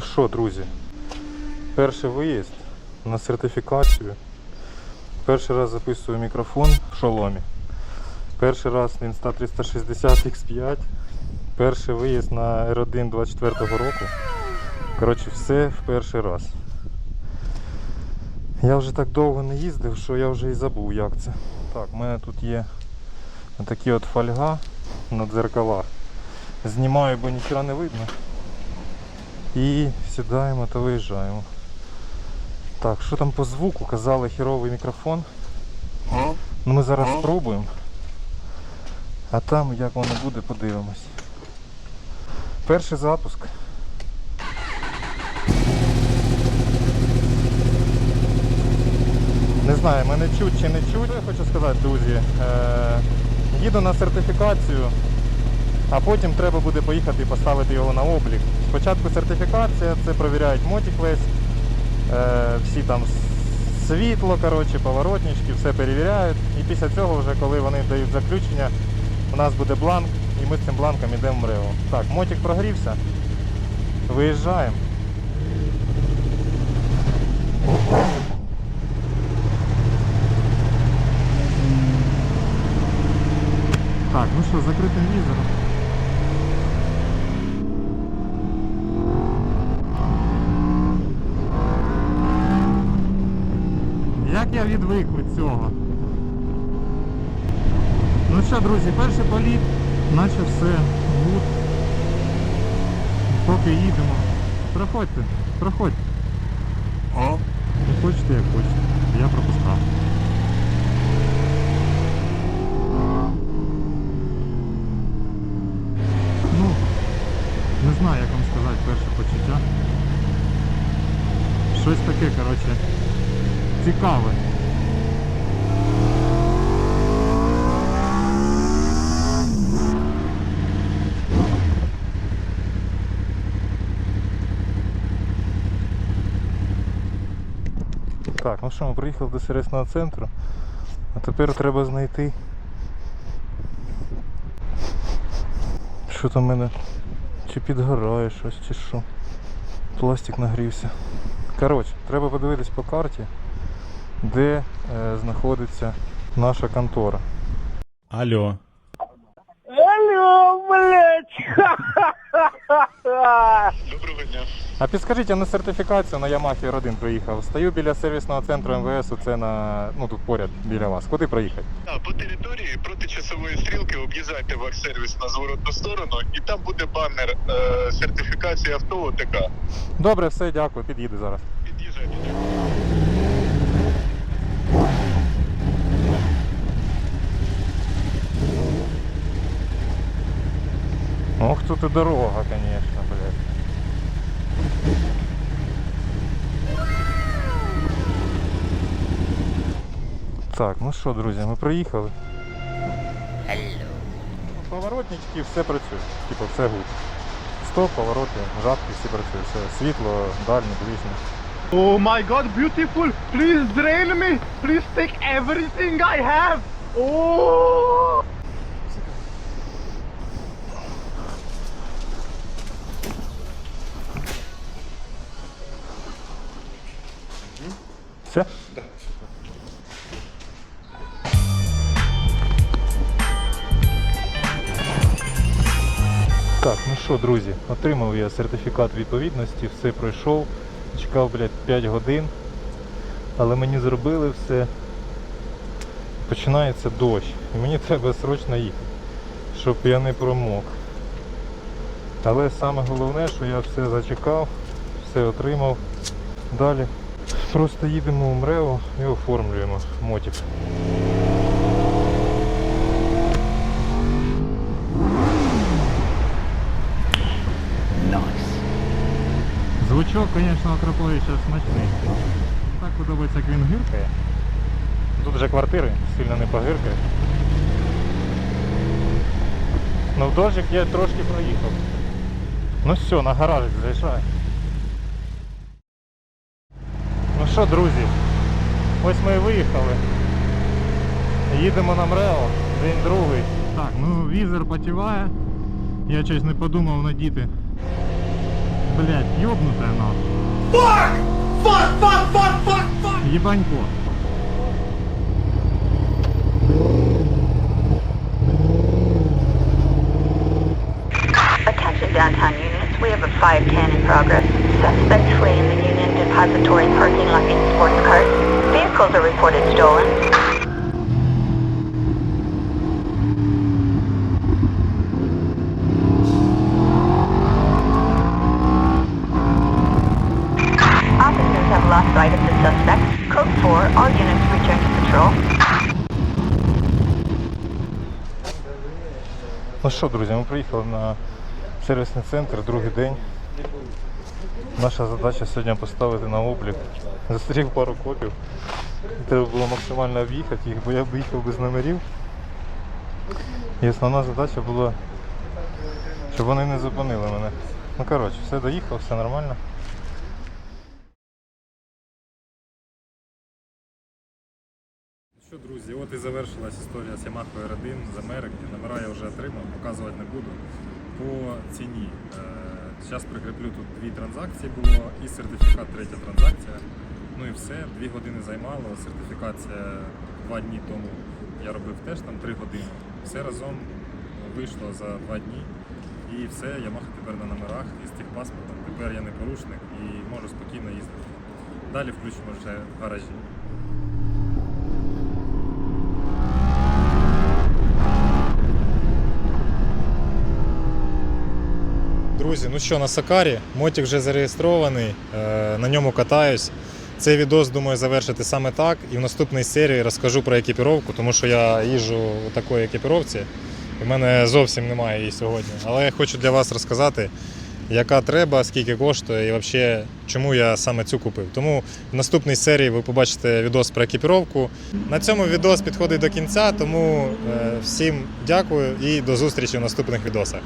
Ну що, друзі, перший виїзд на сертифікацію. Перший раз записую мікрофон в шоломі. Перший раз Insta 360 X5. Перший виїзд на R1 24 року. Коротше, все в перший раз. Я вже так довго не їздив, що я вже і забув, як це. Так, у мене тут є такі от фольга на дзеркалах. Знімаю, бо нічого не видно. І сідаємо та виїжджаємо. Так, що там по звуку? Казали херовий мікрофон. Ну ми зараз спробуємо. А там як воно буде, подивимось. Перший запуск. Не знаю, мене чуть чи не чуть. Я хочу сказати, друзі. Е- їду на сертифікацію, а потім треба буде поїхати і поставити його на облік. Спочатку сертифікація, це перевіряють мотик весь, е, всі там світло, коротше, поворотнички, все перевіряють. І після цього, вже коли вони дають заключення, у нас буде бланк, і ми з цим бланком йдемо в МРЕО. Так, мотик прогрівся. Виїжджаємо. Так, ну що, закритим візором. Як я відвик від цього? Ну що, друзі, перший політ, наче все гуд. Поки їдемо. Проходьте, проходьте. Не хочете, як хочете. Я пропускав. Ну, не знаю, як вам сказати перше почуття. Щось таке, коротше, цікаве. Так, ну що, ми приїхали до сервісного центру. А тепер треба знайти. Що там в мене? Чи підгорає щось, чи що. Пластик нагрівся. Коротше, треба подивитись по карті, де е, знаходиться наша контора. Алло. Алло, блядь! Доброго дня. А підскажіть, я на сертифікацію на Yamaha R1 приїхав. Стою біля сервісного центру МВС, це на ну тут поряд біля вас. Куди проїхати? А, по території проти часової стрілки об'їжджайте ваш сервіс на зворотну сторону, і там буде банер е, сертифікації авто ОТК. Добре, все, дякую, під'їду зараз. Під'їжджайте. Ох, тут и дорога, конечно, блядь. Так, ну що, друзі, ми приїхали. Поворотнички, все працює. Типу, все гуд. Стоп, повороти, жабки, всі працюють. Все. Світло, дальні, ближні. Oh my god, beautiful! Please drain me! Please take everything I have! Oh! Все? Так, ну що, друзі, отримав я сертифікат відповідності, все пройшов. Чекав, блядь, 5 годин. Але мені зробили все. Починається дощ. І мені треба срочно їхати, щоб я не промок. Але саме головне, що я все зачекав, все отримав. Далі Просто їдемо в МРЕО і оформлюємо мотик. Звучок, звісно, Акроповича смачний. Так подобається, як він гиркає. Тут вже квартири сильно не погиркає. Ну в дощик я трошки проїхав. Ну все, на гаражик заїжджай. Ну що, друзі, ось ми і виїхали. Їдемо на МРЕО, день другий. Так, ну візор потіває. Я щось не подумав надіти Блять, ёбнутая нахуй. Fuck! Fuck, fuck, fuck, fuck, fuck! Ебанько. Attention downtown units, we have a 510 in progress. Suspect fleeing the Union Depository parking lot in sports cars. Vehicles are reported stolen. Officers have lost sight of the suspect. Code 4, all units return to patrol. Ну що, друзі, ми приїхали на сервісний центр, другий день. Наша задача сьогодні поставити на облік. Застрів пару копів. Треба було максимально об'їхати їх, бо я б їхав без номерів. І основна задача була, щоб вони не зупинили мене. Ну коротше, все доїхав, все нормально. Що, друзі, от і завершилась історія з Yamaha R1 з Америки. Номера я вже отримав, показувати не буду. По ціні. Зараз прикріплю тут дві транзакції було і сертифікат, третя транзакція. Ну і все, дві години займало. Сертифікація два дні тому я робив теж там три години. Все разом вийшло за два дні. І все, Yamaha тепер на номерах із тих паспортом. Тепер я не порушник і можу спокійно їздити. Далі включимо вже гаражі. Друзі, ну що, на Сакарі, мотик вже зареєстрований, е, на ньому катаюсь. Цей відос думаю завершити саме так. І в наступній серії розкажу про екіпіровку, тому що я їжджу у такої екіпіровці. і в мене зовсім немає її сьогодні. Але я хочу для вас розказати, яка треба, скільки коштує і взагалі чому я саме цю купив. Тому в наступній серії ви побачите відос про екіпіровку. На цьому відос підходить до кінця, тому е, всім дякую і до зустрічі в наступних відосах.